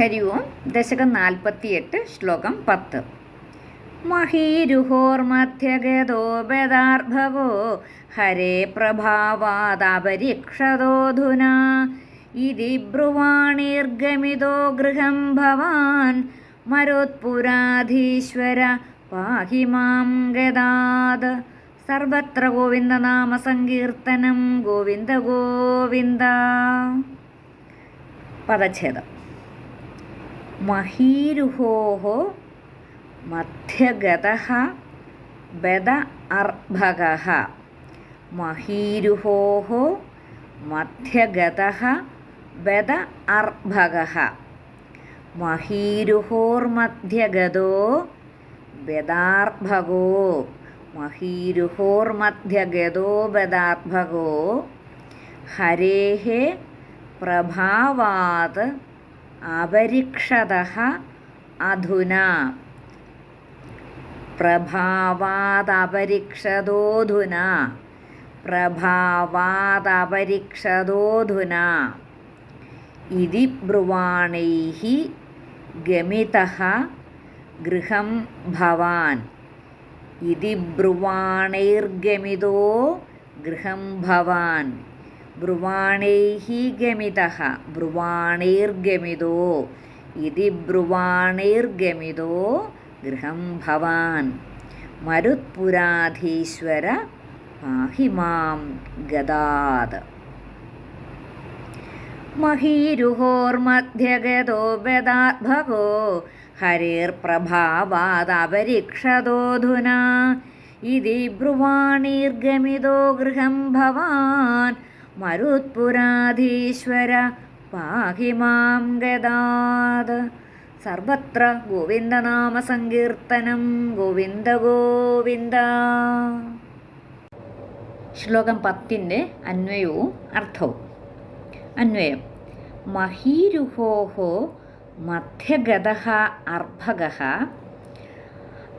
ഹരി ഓം ദശകം നാൽപ്പത്തിയെട്ട് ശ്ലോകം പത്ത്. മഹീരുഹോർമധ്യഗതോ ബദാർഭവോ ഹരേ പ്രഭാവാദപരിക്ഷതോധുനാ. ഇതി ബ്രുവാണിർഗമിതോ ഗൃഹം ഭവാൻ മരോത്പുരാധീശ്വര പാഹി മാം ഗതാത് സർവത്ര ഗോവിന്ദനാമ സങ്കീർത്തനം ഗോവിന്ദ ഗോവിന്ദ. പദച്ഛേദം. മഹീരുഹോः മധ്യഗതः ബദ അർഭകः മഹീരുഹോः മധ്യഗതः ബദ അർഭകः മഹീരുഹോർമധ്യഗതോ ബദാർഭകോ മഹീരുഹോർമധ്യഗതോ ബദാർഭകോ ഹരേः പ്രഭാവാത് അപരിക്ഷതः അധുനാ. പ്രഭാവാദപരിക്ഷതോധുനാ. പ്രഭാവാദപരിക്ഷതോധുനാ. ഇതി ബ്രുവാണൈः ഗമിതः ഗൃഹം ഭവാൻ. ഇതി ബ്രുവാണൈർഗമിതോ ഗൃഹം ഭവാൻ. ബ്രുവാണൈः ഗമിത ബ്രുവാണൈർഗമിതോ ഇതി ബ്രുവാണൈർഗമിതോ ഗൃഹം ഭവാൻ. മരുത്പുരാധീശ്വര പാഹിമാം ഗതാത് മഹീരുഹോർമധ്യഗതോ ബദാർഭഗോ ഹരിർപ്രഭാവാദപരീക്ഷതോധുനാ. ഇതി ബ്രുവാണീർഗമിതോ ഗൃഹം ഭവാൻ. മരുത്പുരാധീശ്വര പാഹി മാം ഗതാത് സർവത്ര ഗോവിന്ദനാമസങ്കീർത്തനം ഗോവിന്ദ ഗോവിന്ദ. ശ്ലോകം പത്തിന്റെ അന്വയവും അർത്ഥവും. അന്വയം. മഹീരുഹോഹോ മധ്യഗത അർഭക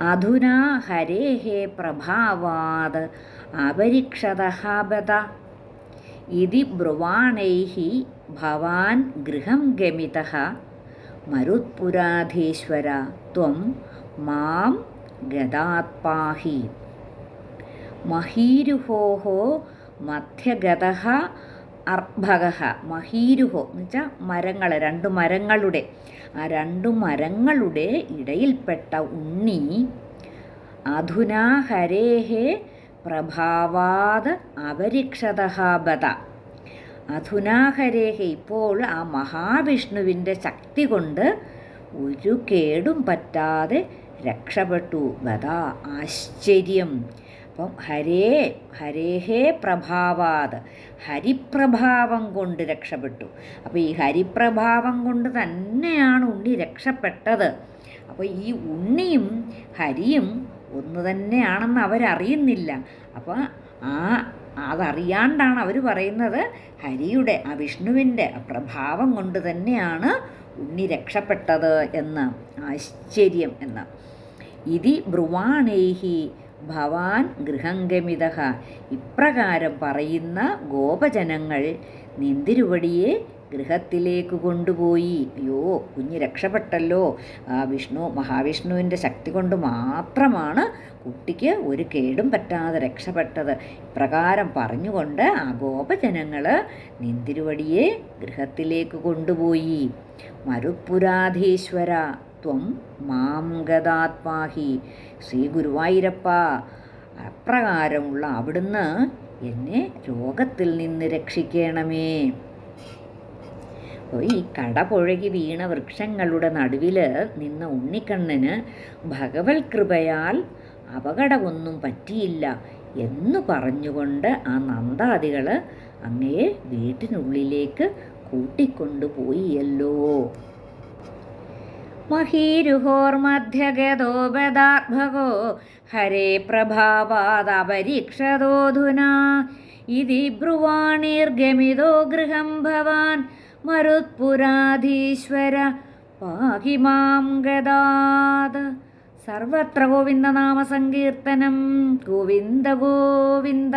അധുനാ ഹരേ പ്രഭാവാത്. അപരിക്ഷത ബത ഇതി ബ്രുവാണൈः ഭവാൻ ഗൃഹം ഗമിതः. മരുത്പുരാധീശ്വര ത്വം മാം ഗതാത്പാഹി മഹീരുഹോः മധ്യഗതഃ അർഭകഃ. മഹീരുഹോ എന്ന് വെച്ചാൽ മരങ്ങൾ രണ്ട് മരങ്ങളുടെ. ആ രണ്ടു മരങ്ങളുടെ ഇടയിൽപ്പെട്ട ഉണ്ണി അധുനാ ഹരേഹേ പ്രഭാവാത് അപരിക്ഷത ബത. അധുനാഹരേഹ ഇപ്പോൾ ആ മഹാവിഷ്ണുവിന്റെ ശക്തി കൊണ്ട് ഒരു കേടും പറ്റാതെ രക്ഷപ്പെട്ടു. ബത ആശ്ചര്യം. അപ്പം ഹരേ ഹരേഹേ പ്രഭാവാത്. ഹരിപ്രഭാവം കൊണ്ട് രക്ഷപ്പെട്ടു. അപ്പോൾ ഈ ഹരിപ്രഭാവം കൊണ്ട് തന്നെയാണ് ഉണ്ണി രക്ഷപ്പെട്ടത്. അപ്പോൾ ഈ ഉണ്ണിയും ഹരിയും ഒന്ന് തന്നെയാണെന്ന് അവരറിയുന്നില്ല. അപ്പോൾ ആ അതറിയാണ്ടാണ് അവർ പറയുന്നത് ഹരിയുടെ ആ വിഷ്ണുവിന്റെ പ്രഭാവം കൊണ്ട് തന്നെയാണ് ഉണ്ണി രക്ഷപ്പെട്ടത് എന്ന്. ആശ്ചര്യം എന്ന്. ഇതി ബ്രുവാണേഹി ഭവാൻ ഗൃഹംഗമിത. ഇപ്രകാരം പറയുന്ന ഗോപജനങ്ങൾ നിന്തിരുവടിയെ ഗൃഹത്തിലേക്ക് കൊണ്ടുപോയി. അയ്യോ കുഞ്ഞ് രക്ഷപ്പെട്ടല്ലോ. ആ വിഷ്ണു മഹാവിഷ്ണുവിന്റെ ശക്തി കൊണ്ട് മാത്രമാണ് കുട്ടിക്ക് ഒരു കേടും പറ്റാതെ രക്ഷപ്പെട്ടത്. ഇപ്രകാരം പറഞ്ഞുകൊണ്ട് ആ ഗോപജനങ്ങൾ നിന്തിരുവടിയെ ഗൃഹത്തിലേക്ക് കൊണ്ടുപോയി. മരുപ്പുരാധീശ്വര ത്വം മാം ഗതാത്മാഹി ശ്രീ ഗുരുവായൂരപ്പ അപ്രകാരമുള്ള അവിടുന്ന് എന്നെ രോഗത്തിൽ നിന്ന് രക്ഷിക്കണമേ. ഈ കടപുഴകി വീണ വൃക്ഷങ്ങളുടെ നടുവിൽ നിന്ന ഉണ്ണിക്കണ്ണന് ഭഗവത് കൃപയാൽ അപകടമൊന്നും പറ്റിയില്ല എന്ന് പറഞ്ഞുകൊണ്ട് ആ നന്ദാദികൾ അങ്ങയെ വീട്ടിനുള്ളിലേക്ക് കൂട്ടിക്കൊണ്ടുപോയിയല്ലോ മഹീരുഹോർമധ്യഗതോ ബദാർഭഗോ ഹരേ പ്രഭാവാദപരീക്ഷതോധുന ഇതി ബ്രുവാണീർഗമിതോ ഗൃഹം ഭവാൻ മരുത്പുരാധീശ്വര പാഹി മാം ഗതാത് സർവത്ര ഗോവിന്ദനാമസങ്കീർത്തനം ഗോവിന്ദ ഗോവിന്ദ.